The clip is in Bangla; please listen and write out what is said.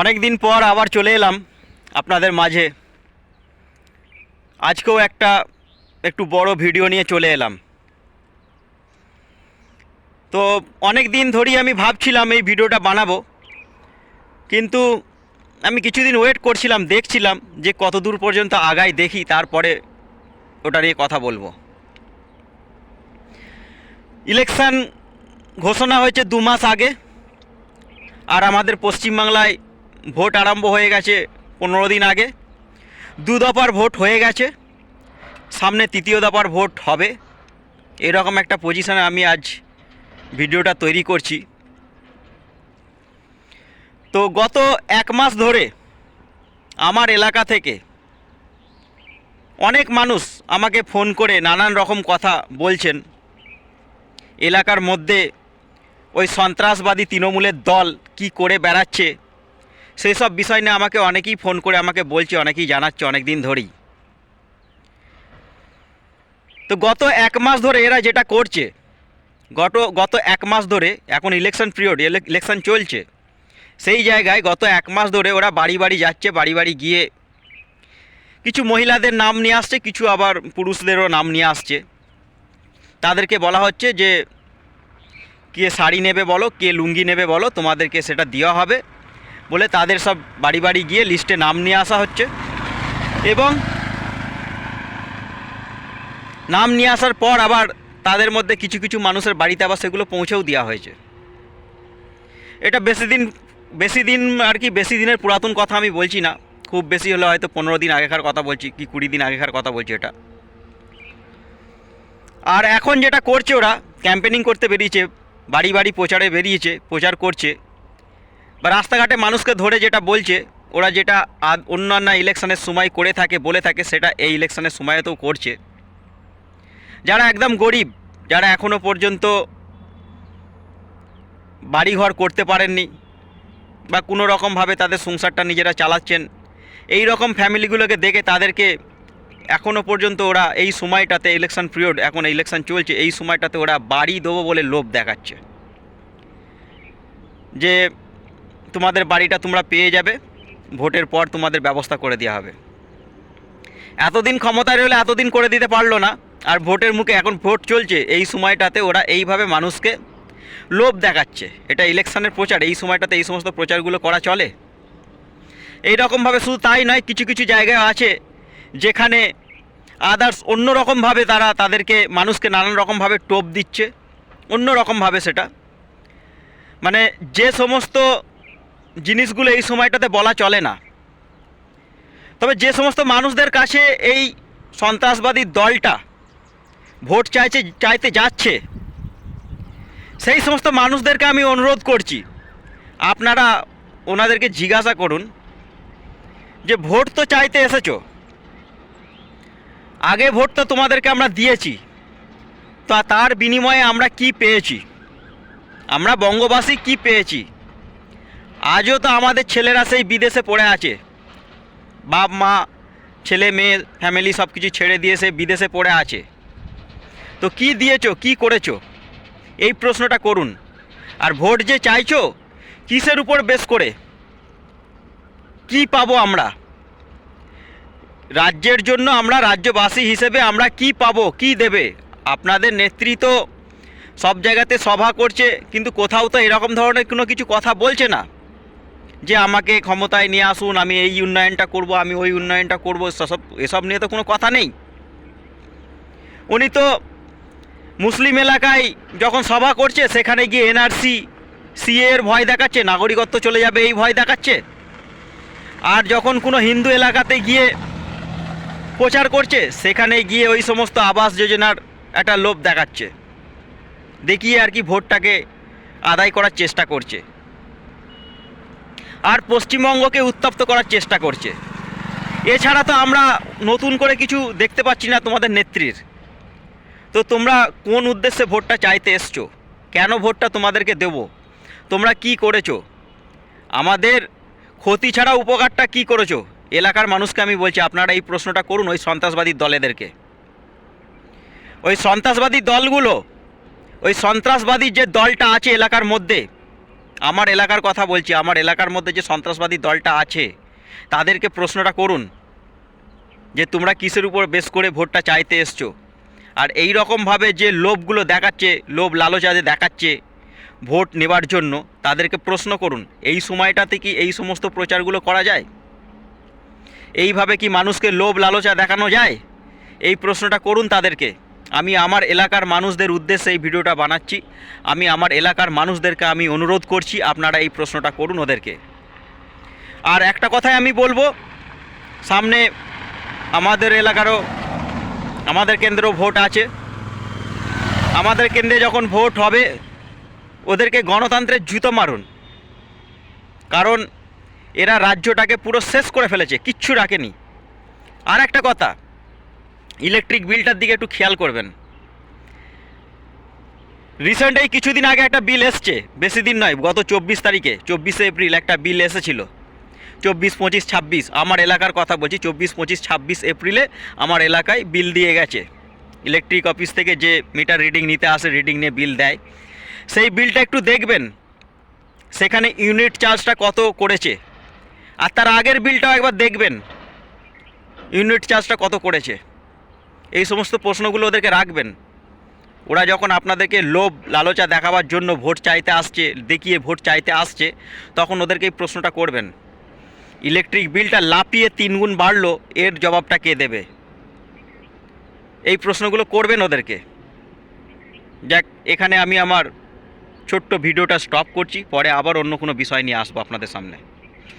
অনেক দিন পর আবার চলে এলাম আপনাদের মাঝে। আজকেও একটা একটু বড় ভিডিও নিয়ে চলে এলাম। তো অনেক দিন ধরেই আমি ভাবছিলাম এই ভিডিওটা বানাবো, কিন্তু আমি কিছুদিন ওয়েট করছিলাম, দেখছিলাম যে কত দূর পর্যন্ত আগাই দেখি, তারপরে ওটা নিয়ে কথা বলব। ইলেকশান ঘোষণা হয়েছে দু মাস আগে, আর আমাদের পশ্চিমবাংলায় ভোট আরম্ভ হয়ে গেছে পনেরো দিন আগে। দু দফার ভোট হয়ে গেছে। সামনে তৃতীয় দফার ভোট হবে। এরকম একটা পজিশানে আমি আজ ভিডিওটা তৈরি করছি। তো গত এক মাস ধরে আমার এলাকা থেকে অনেক মানুষ আমাকে ফোন করে নানান রকম কথা বলছেন। এলাকার মধ্যে ওই সন্ত্রাসবাদী তৃণমূলের দল কি করে বেড়াচ্ছে সেই সব বিষয় নিয়ে আমাকে অনেকেই ফোন করে, আমাকে বলছে, অনেকেই জানাচ্ছে অনেক দিন ধরেই। তো গত এক মাস ধরে এরা যেটা করছে, গত গত এক মাস ধরে, এখন ইলেকশন পিরিয়ড ইলেকশন চলছে। সেই জায়গায় গত এক মাস ধরে ওরা বাড়ি বাড়ি যাচ্ছে, বাড়ি বাড়ি গিয়ে কিছু মহিলাদের নাম নিয়ে আসছে, কিছু আবার পুরুষদেরও নাম নিয়ে আসছে। তাদেরকে বলা হচ্ছে যে, কে শাড়ি নেবে বলো, কে লুঙ্গি নেবে বলো, তোমাদেরকে সেটা দেওয়া হবে। বলে তাদের সব বাড়ি বাড়ি গিয়ে লিস্টে নাম নিয়ে আসা হচ্ছে। এবং নাম নিয়ে আসার পর আবার তাদের মধ্যে কিছু কিছু মানুষের বাড়িতে আবার সেগুলো পৌঁছেও দেওয়া হয়েছে। এটা বেশি দিন বেশি দিন আর কি, বেশি দিনের পুরাতন কথা আমি বলছি না। খুব বেশি হলে হয়তো পনেরো দিন আগেকার কথা বলছি কি কুড়ি দিন আগেকার কথা বলছি এটা। আর এখন যেটা করছে ওরা ক্যাম্পেনিং করতে বেরিয়েছে, বাড়ি বাড়ি প্রচারে বেরিয়েছে, প্রচার করছে। বা রাস্তাঘাটে মানুষকে ধরে যেটা বলছে, ওরা যেটা অন্যান্য ইলেকশনের সময় করে থাকে, বলে থাকে, সেটা এই ইলেকশনের সময়তেও করছে। যারা একদম গরিব, যারা এখনও পর্যন্ত বাড়িঘর করতে পারেননি বা কোনো রকমভাবে তাদের সংসারটা নিজেরা চালাচ্ছেন, এই রকম ফ্যামিলিগুলোকে দেখে তাদেরকে এখনও পর্যন্ত ওরা এই সময়টাতে ইলেকশন পিরিয়ড এখন ইলেকশন চলছে, এই সময়টাতে ওরা বাড়ি দেবো বলে লোভ দেখাচ্ছে। যে তোমাদের বাড়িটা তোমরা পেয়ে যাবে, ভোটের পর তোমাদের ব্যবস্থা করে দেওয়া হবে। এতদিন ক্ষমতায় রইলে এতদিন করে দিতে পারল না, আর ভোটের মুখে এখন ভোট চলছে, এই সময়টাতে ওরা এইভাবে মানুষকে লোভ দেখাচ্ছে। এটা ইলেকশনের প্রচার, এই সময়টাতে এই সমস্ত প্রচারগুলো করা চলে? এই রকমভাবে শুধু তাই নয়, কিছু কিছু জায়গায় আছে যেখানে আদার্স অন্য রকমভাবে তারা তাদেরকে, মানুষকে নানান রকমভাবে টোপ দিচ্ছে অন্য রকমভাবে সেটা। মানে যে সমস্ত জিনিসগুলো এই সময়টাতে বলা চলে না। তবে যে সমস্ত মানুষদের কাছে এই সন্ত্রাসবাদী দলটা ভোট চাইছে, চাইতে যাচ্ছে, সেই সমস্ত মানুষদেরকে আমি অনুরোধ করছি, আপনারা ওনাদেরকে জিজ্ঞাসা করুন যে ভোট তো চাইতে এসেছ, আগে ভোট তো তোমাদেরকে আমরা দিয়েছি, তা তার বিনিময়ে আমরা কি পেয়েছি, আমরা বঙ্গবাসী কি পেয়েছি আজও তো আমাদের ছেলেরা সেই বিদেশে পড়ে আছে। বাপ, মা, ছেলে, মেয়ে ফ্যামিলি সব কিছু ছেড়ে দিয়ে সে বিদেশে পড়ে আছে। তো কি দিয়েছ, কি করেছ? এই প্রশ্নটা করুন। আর ভোট যে চাইছো, কিসের উপর বেশ করে? কি পাবো আমরা? রাজ্যের জন্য আমরা রাজ্যবাসী হিসেবে আমরা কি পাবো, কি দেবে? আপনাদের নেতৃত্ব সব জায়গাতে সভা করছে, কিন্তু কোথাও তো এরকম ধরনের কোনো কিছু কথা বলছে না। যে আমাকে ক্ষমতায় নিয়ে আসুন, আমি এই উন্নয়নটা করব, আমি ওই উন্নয়নটা করব সব এসব নিয়ে তো কোনো কথা নেই। উনি তো মুসলিম এলাকায় যখন সভা করছে, সেখানে গিয়ে এনআরসি সিএ এর ভয় দেখাচ্ছে, নাগরিকত্ব চলে যাবে এই ভয় দেখাচ্ছে। আর যখন কোনো হিন্দু এলাকাতে গিয়ে প্রচার করছে, সেখানে গিয়ে ওই সমস্ত আবাস যোজনার একটা লোভ দেখাচ্ছে। দেখিয়ে আর কি ভোটটাকে আদায় করার চেষ্টা করছে। আর পশ্চিমবঙ্গকে উত্তপ্ত করার চেষ্টা করছে। এছাড়া তো আমরা নতুন করে কিছু দেখতে পাচ্ছি না তোমাদের নেত্রীর। তো তোমরা কোন উদ্দেশ্যে ভোটটা চাইতে এসছো? কেন ভোটটা তোমাদেরকে দেব? তোমরা কি করেছ? আমাদের ক্ষতি ছাড়া উপকারটা কি করেছ? এলাকার মানুষকে আমি বলছি, আপনারা এই প্রশ্নটা করুন ওই সন্ত্রাসবাদী দলেদেরকে। ওই সন্ত্রাসবাদী দলগুলো, ওই সন্ত্রাসবাদী যে দলটা আছে এলাকার মধ্যে আমার এলাকার কথা বলছি, আমার এলাকার মধ্যে যে সন্ত্রাসবাদী দলটা আছে, তাদেরকে প্রশ্নটা করুন যে তোমরা কিসের উপর বেশ করে ভোটটা চাইতে এসছো? আর এই রকমভাবে যে লোভগুলো দেখাচ্ছে, লোভ লালচাতে দেখাচ্ছে ভোট নেবার জন্য, তাদেরকে প্রশ্ন করুন, এই সময়টাতে কি এই সমস্ত প্রচারগুলো করা যায়? এইভাবে কি মানুষকে লোভ লালচা দেখানো যায়? এই প্রশ্নটা করুন তাদেরকে। আমি আমার এলাকার মানুষদের উদ্দেশ্যে এই ভিডিওটা বানাচ্ছি। আমি আমার এলাকার মানুষদেরকে আমি অনুরোধ করছি, আপনারা এই প্রশ্নটা করুন ওদেরকে। আর একটা কথাই আমি বলব, সামনে আমাদের এলাকারও, আমাদের কেন্দ্রেও ভোট আছে। আমাদের কেন্দ্রে যখন ভোট হবে, ওদেরকে গণতন্ত্রের জুতো মারুন। কারণ এরা রাজ্যটাকে পুরো শেষ করে ফেলেছে, কিচ্ছু রাখেনি। আর একটা কথা ইলেকট্রিক বিলটার দিকে একটু খেয়াল করবেন। রিসেন্ট এই কিছুদিন আগে একটা বিল এসছে, বেশি দিন নয়, গত চব্বিশ তারিখে, চব্বিশে এপ্রিল একটা বিল এসেছিল। চব্বিশ, পঁচিশ, ছাব্বিশ, আমার এলাকার কথা বলছি, চব্বিশ, পঁচিশ, ছাব্বিশ এপ্রিলে আমার এলাকায় বিল দিয়ে গেছে। ইলেকট্রিক অফিস থেকে যে মিটার রিডিং নিতে আসে রিডিং নিয়ে বিল দেয়, সেই বিলটা একটু দেখবেন। সেখানে ইউনিট চার্জটা কত করেছে, আর তার আগের বিলটাও একবার দেখবেন। ইউনিট চার্জটা কত করেছে। এই সমস্ত প্রশ্নগুলো ওদেরকে রাখবেন। ওরা যখন আপনাদেরকে লোভ, লালচা দেখাবার জন্য ভোট চাইতে আসছে, দেখিয়ে ভোট চাইতে আসছে, তখন ওদেরকে এই প্রশ্নটা করবেন। ইলেকট্রিক বিলটা লাপিয়ে তিনগুণ বাড়লো, এর জবাবটা কে দেবে? এই প্রশ্নগুলো করবেন ওদেরকে। যাক, এখানে আমি আমার ছোট্ট ভিডিওটা স্টপ করছি, পরে আবার অন্য কোনো বিষয় নিয়ে আসব আপনাদের সামনে।